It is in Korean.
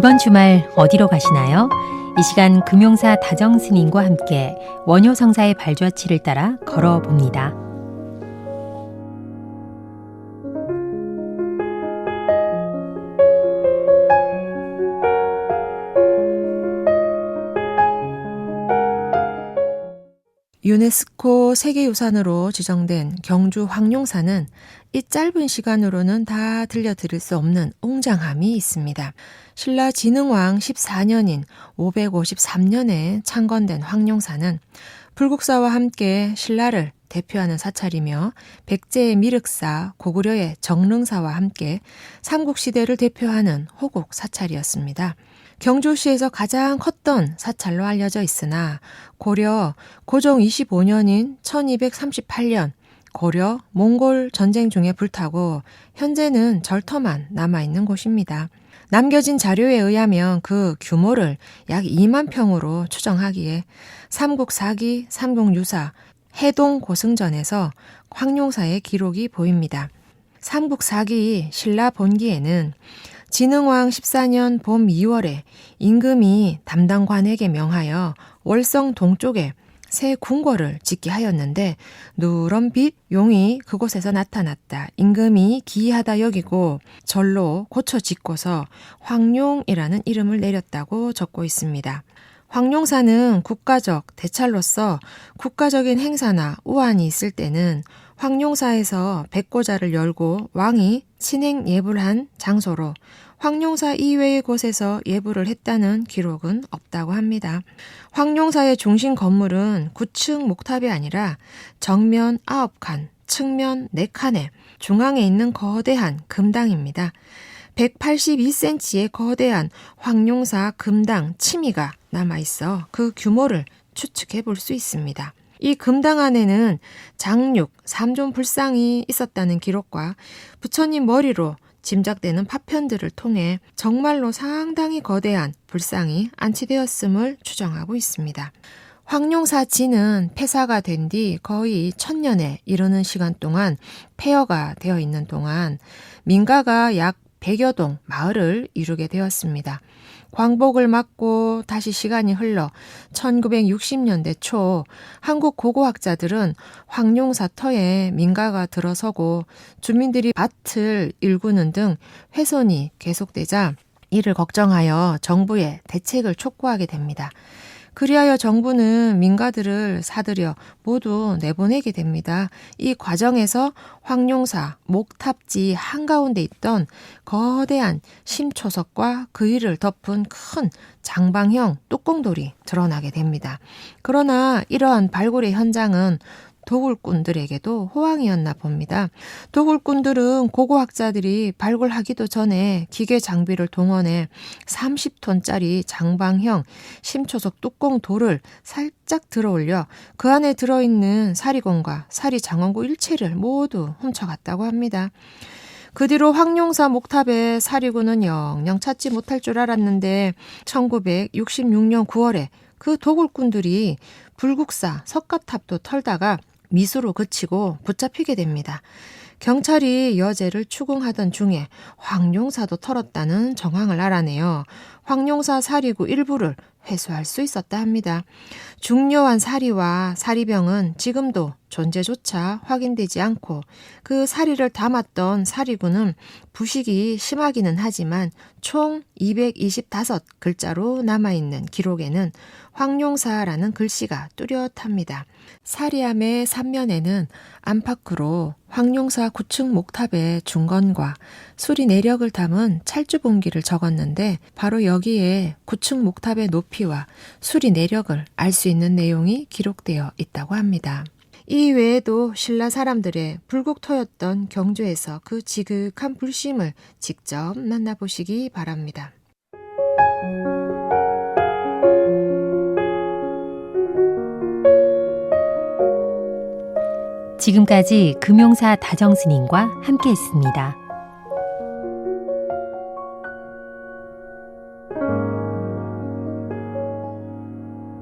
이번 주말 어디로 가시나요? 이 시간 금용사 다정 스님과 함께 원효 성사의 발자취를 따라 걸어봅니다. 유네스코 세계유산으로 지정된 경주 황룡사는 이 짧은 시간으로는 다 들려드릴 수 없는 웅장함이 있습니다. 신라 진흥왕 14년인 553년에 창건된 황룡사는 불국사와 함께 신라를 대표하는 사찰이며 백제의 미륵사, 고구려의 정릉사와 함께 삼국시대를 대표하는 호국 사찰이었습니다. 경주시에서 가장 컸던 사찰로 알려져 있으나 고려 고종 25년인 1238년 고려 몽골 전쟁 중에 불타고 현재는 절터만 남아 있는 곳입니다. 남겨진 자료에 의하면 그 규모를 약 2만 평으로 추정하기에 삼국 사기, 삼국유사, 해동 고승전에서 황룡사의 기록이 보입니다. 삼국 사기 신라 본기에는 진흥왕 14년 봄 2월에 임금이 담당 관에게 명하여 월성 동쪽에 새 궁궐을 짓게 하였는데 누런 빛 용이 그곳에서 나타났다. 임금이 기이하다 여기고 절로 고쳐 짓고서 황룡이라는 이름을 내렸다고 적고 있습니다. 황룡사는 국가적 대찰로서 국가적인 행사나 우환이 있을 때는 황룡사에서 백고자를 열고 왕이 친행 예불 한 장소로 황룡사 이외의 곳에서 예불을 했다는 기록은 없다고 합니다. 황룡사의 중심 건물은 9층 목탑이 아니라 정면 9칸, 측면 4칸에 중앙에 있는 거대한 금당입니다. 182cm의 거대한 황룡사 금당 치미가 남아 있어 그 규모를 추측해 볼 수 있습니다. 이 금당 안에는 장육, 삼존 불상이 있었다는 기록과 부처님 머리로 짐작되는 파편들을 통해 정말로 상당히 거대한 불상이 안치되었음을 추정하고 있습니다. 황룡사 지는 폐사가 된 뒤 거의 천년에 이르는 시간 동안 폐허가 되어 있는 동안 민가가 약 100여 동 마을을 이루게 되었습니다. 광복을 맞고 다시 시간이 흘러 1960년대 초 한국 고고학자들은 황룡사 터에 민가가 들어서고 주민들이 밭을 일구는 등 훼손이 계속되자 이를 걱정하여 정부에 대책을 촉구하게 됩니다. 그리하여 정부는 민가들을 사들여 모두 내보내게 됩니다. 이 과정에서 황룡사 목탑지 한가운데 있던 거대한 심초석과 그 위를 덮은 큰 장방형 뚜껑돌이 드러나게 됩니다. 그러나 이러한 발굴의 현장은 도굴꾼들에게도 호황이었나 봅니다. 도굴꾼들은 고고학자들이 발굴하기도 전에 기계 장비를 동원해 30톤짜리 장방형 심초석 뚜껑 돌을 살짝 들어올려 그 안에 들어있는 사리공과 사리장원구 일체를 모두 훔쳐갔다고 합니다. 그 뒤로 황룡사 목탑의 사리구는 영영 찾지 못할 줄 알았는데 1966년 9월에 그 도굴꾼들이 불국사 석가탑도 털다가 미수로 그치고 붙잡히게 됩니다. 경찰이 여제를 추궁하던 중에 황룡사도 털었다는 정황을 알아내요. 황룡사 사리구 일부를 회수할 수 있었다 합니다. 중요한 사리와 사리병은 지금도 존재조차 확인되지 않고 그 사리를 담았던 사리구는 부식이 심하기는 하지만 총 225글자로 남아있는 기록에는 황룡사라는 글씨가 뚜렷합니다. 사리암의 삼면에는 안팎으로 황룡사 9층 목탑의 중건과 수리 내력을 담은 찰주봉기를 적었는데 바로 여기에 9층 목탑의 높이 와 수리 내력을 알 수 있는 내용이 기록되어 있다고 합니다. 이 외에도 신라 사람들의 불국토였던 경주에서 그 지극한 불심을 직접 만나보시기 바랍니다. 지금까지 금용사 다정 스님과 함께 했습니다.